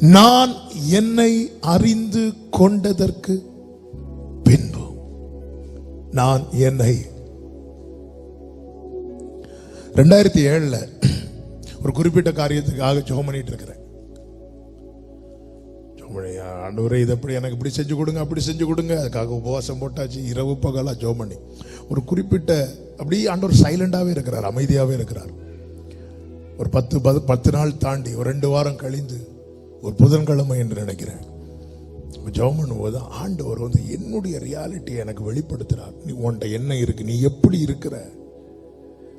நான் என்னை அறிந்து கொண்டதற்கு பின்பு நான் என்னை ரெண்டாயிரத்தி ஏழுல ஒரு குறிப்பிட்ட காரியத்துக்காக ஜோம் பண்ணிட்டு இருக்கிறேன். ஆண்டவரை இதை இது எப்படி? எனக்கு இப்படி செஞ்சு கொடுங்க அப்படி செஞ்சு கொடுங்க. அதுக்காக உபவாசம் போட்டாச்சு இரவு பகலா ஜோம் பண்ணி. ஒரு குறிப்பிட்ட அப்படியே ஆண்டவர் சைலண்டாகவே இருக்கிறார் அமைதியாகவே இருக்கிறார். ஒரு பத்து பத்து நாள் தாண்டி ஒரு ரெண்டு வாரம் கழிந்து ஒரு புதன்கிழமை என்று நினைக்கிறேன். ஜெபம் பண்ணும்போது ஆண்டவர் வந்து என்னுடைய ரியாலிட்டியை எனக்கு வெளிப்படுத்துறார். நீ உன்ட்ட என்ன இருக்கு? நீ எப்படி இருக்கிற?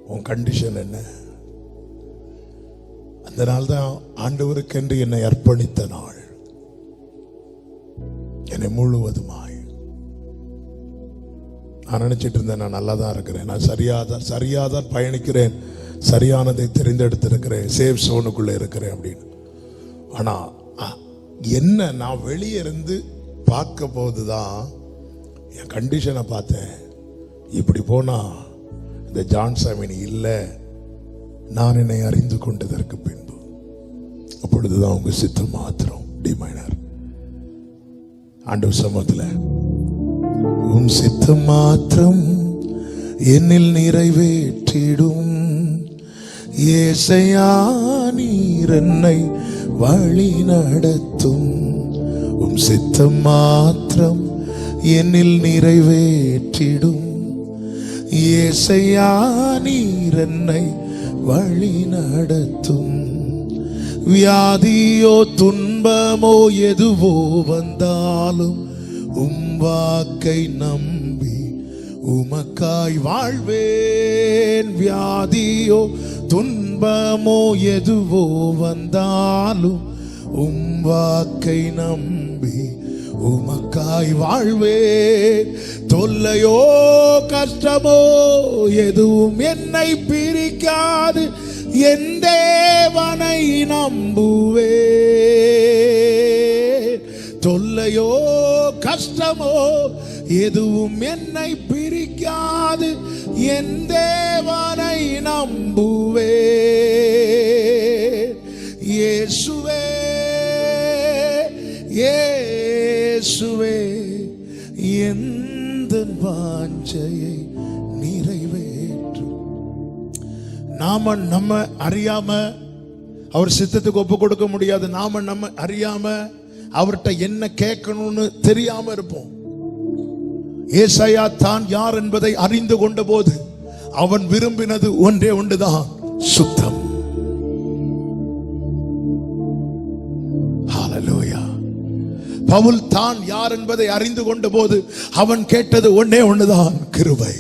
உன் கண்டிஷன் என்ன? அந்த நாள் தான் ஆண்டவருக்கென்று என்னை அர்ப்பணித்த நாள். என்னை முழுவதுமாய். நான் நினைச்சிட்டு இருந்தேன் நான் நல்லா தான் இருக்கிறேன். நான் சரியாதான் சரியாதான் பயணிக்கிறேன். சரியானதை தெரிந்தெடுத்திருக்கிறேன். சேஃப் சோனுக்குள்ளே இருக்கிறேன் அப்படின்னு. ஆனால் என்ன நான் வெளியே இருந்து பார்க்க போதுதான் என் கண்டிஷனை பார்த்தேன். இப்படி போனால் இந்த ஜான் சாமினி இல்லை. நான் என்னை அறிந்து கொண்டதற்கு பின்பு. அப்பொழுதுதான் உங்க சித்தம் மாத்திரம் டி மைனர் ஆண்டவர் சமத்துல உன் சித்தம் மாத்திரம் என்னில் நிறைவேற்றிடும். ஏசையா நீர் என்னை வழி நடத்தும். உம் சித்தம் மாத்திரம் என்னில் நிறைவேற்றிடும். ஏசையா நீர் என்னை வழி நடத்தும். வியாதியோ துன்பமோ எதுவோ வந்தாலும் உம் வாக்கை நம்பி உமக்காய் வாழ்வேன். வியாதியோ துன்ப துன்பமோ எதுவோ வந்தாலும் உம் வாக்கை நம்பி உமக்காய் வாழ்வே தொல்லையோ கஷ்டமோ எதுவும் என்னை பிரிக்காது. என் தேவனை நம்புவே தொல்லையோ கஷ்டமோ எதுவும் என்னை பிரிக்காது என் தேவனை நம்புவே. இயேசுவே இயேசுவே எந்த வாஞ்சையை நிறைவேற்றும். நாம நம்ம அறியாம அவர் சித்தத்துக்கு ஒப்பு கொடுக்க முடியாது. நாம நம்ம அறியாம அவர்கிட்ட என்ன கேட்கணும்னு தெரியாம இருப்போம். ஏசையா தான் யார் என்பதை அறிந்து கொண்ட போது அவன் விரும்பினது ஒன்றே ஒன்றுதான் சுத்தம். பவுல் தான் யார் என்பதை அறிந்து கொண்ட போது அவன் கேட்டது ஒன்னே ஒன்னுதான் கிருபை.